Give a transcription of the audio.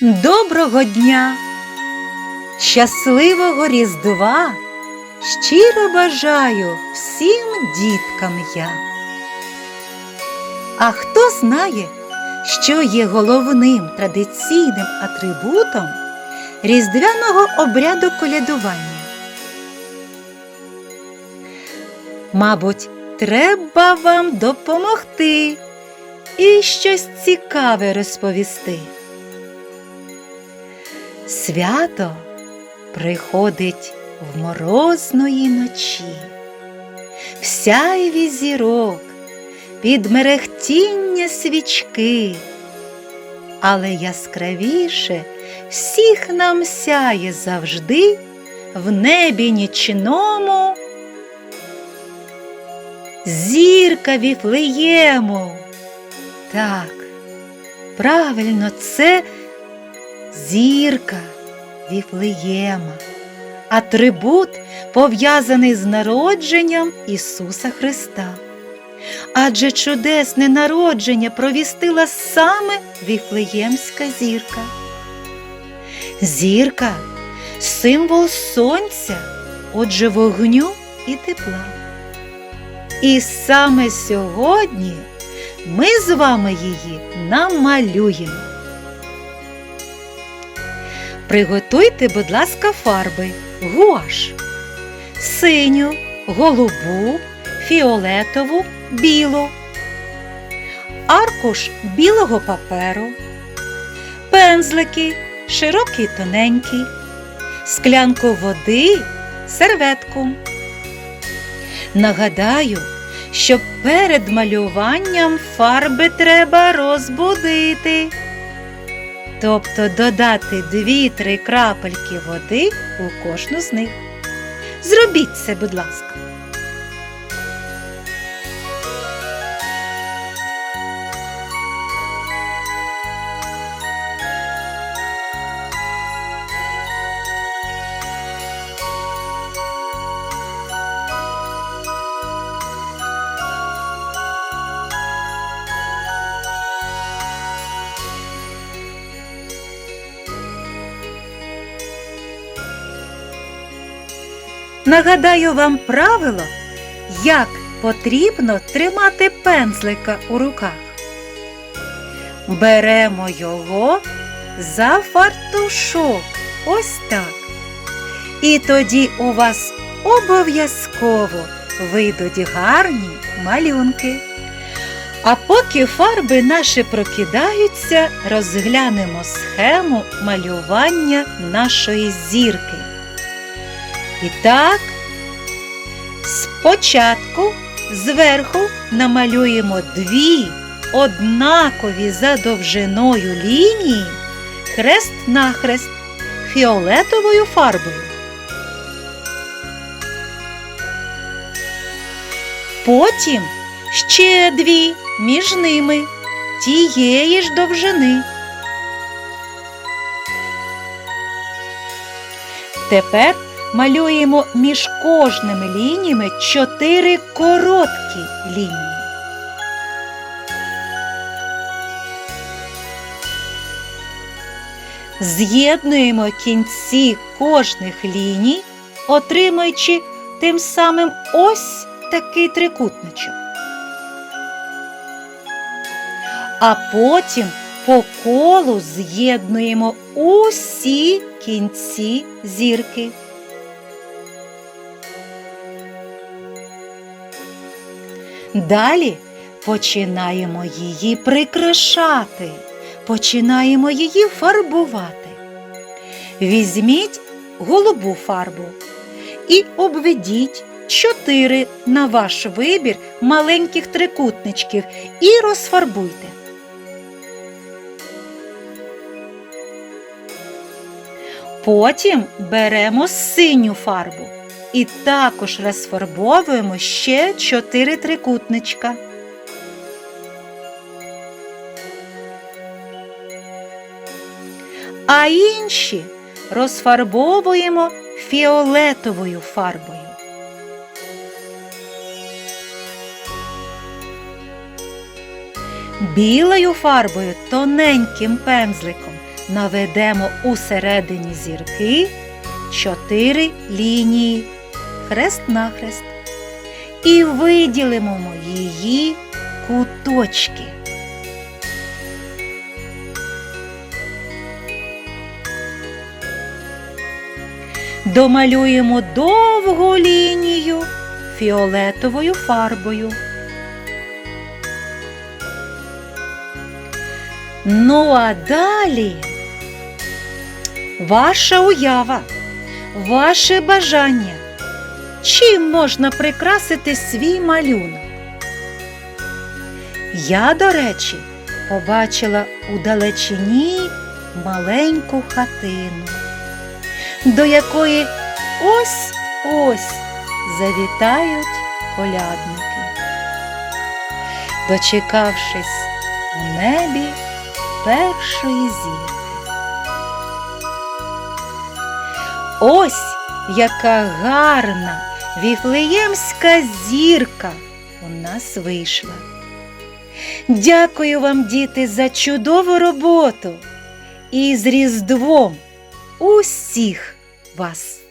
Доброго дня! Щасливого Різдва! Щиро бажаю всім діткам я. А хто знає, що є головним традиційним атрибутом різдвяного обряду колядування? Мабуть, треба вам допомогти і щось цікаве розповісти. Свято приходить в морозної ночі, в сяйві зірок, під мерехтіння свічки, але яскравіше всіх нам сяє завжди в небі нічному. Зірка віфлеєму. Так, правильно, це зірка Віфлеєма, атрибут, пов'язаний з народженням Ісуса Христа. Адже чудесне народження провістила саме Віфлеємська зірка. Зірка символ сонця, отже, вогню і тепла. І саме сьогодні ми з вами її намалюємо. Приготуйте, будь ласка, фарби. Гуаш, синю, голубу, фіолетову, білу, аркуш білого паперу, пензлики, широкий тоненький, склянку води, серветку. Нагадаю, що перед малюванням фарби треба розбудити тобто додати 2-3 крапельки води у кожну з них. Зробіть це, будь ласка. Нагадаю вам правило, як потрібно тримати пензлика у руках. Беремо його за фартушок, ось так. І тоді у вас обов'язково вийдуть гарні малюнки. А поки фарби наші прокидаються, розглянемо схему малювання нашої зірки. І так, спочатку зверху намалюємо дві однакові за довжиною лінії хрест-нахрест фіолетовою фарбою. Потім ще дві між ними тієї ж довжини. Тепер малюємо між кожними лініями чотири короткі лінії. З'єднуємо кінці кожних ліній, отримуючи тим самим ось такий трикутничок. А потім по колу з'єднуємо усі кінці зірки. Далі починаємо її прикрашати, починаємо її фарбувати. Візьміть голубу фарбу і обведіть чотири на ваш вибір маленьких трикутничків і розфарбуйте. Потім беремо синю фарбу і також розфарбовуємо ще чотири трикутничка. А інші розфарбовуємо фіолетовою фарбою. Білою фарбою тоненьким пензликом наведемо у середині зірки чотири лінії хрест-нахрест і виділимо її куточки. Домалюємо довгу лінію фіолетовою фарбою. Ну а далі ваша уява, ваше бажання. Чим можна прикрасити свій малюнок? Я, до речі, побачила у далечині маленьку хатину, до якої ось-ось завітають колядники. Дочекавшись у небі першої зірки. Ось яка гарна віфлеємська зірка у нас вийшла. Дякую вам, діти, за чудову роботу і з Різдвом усіх вас!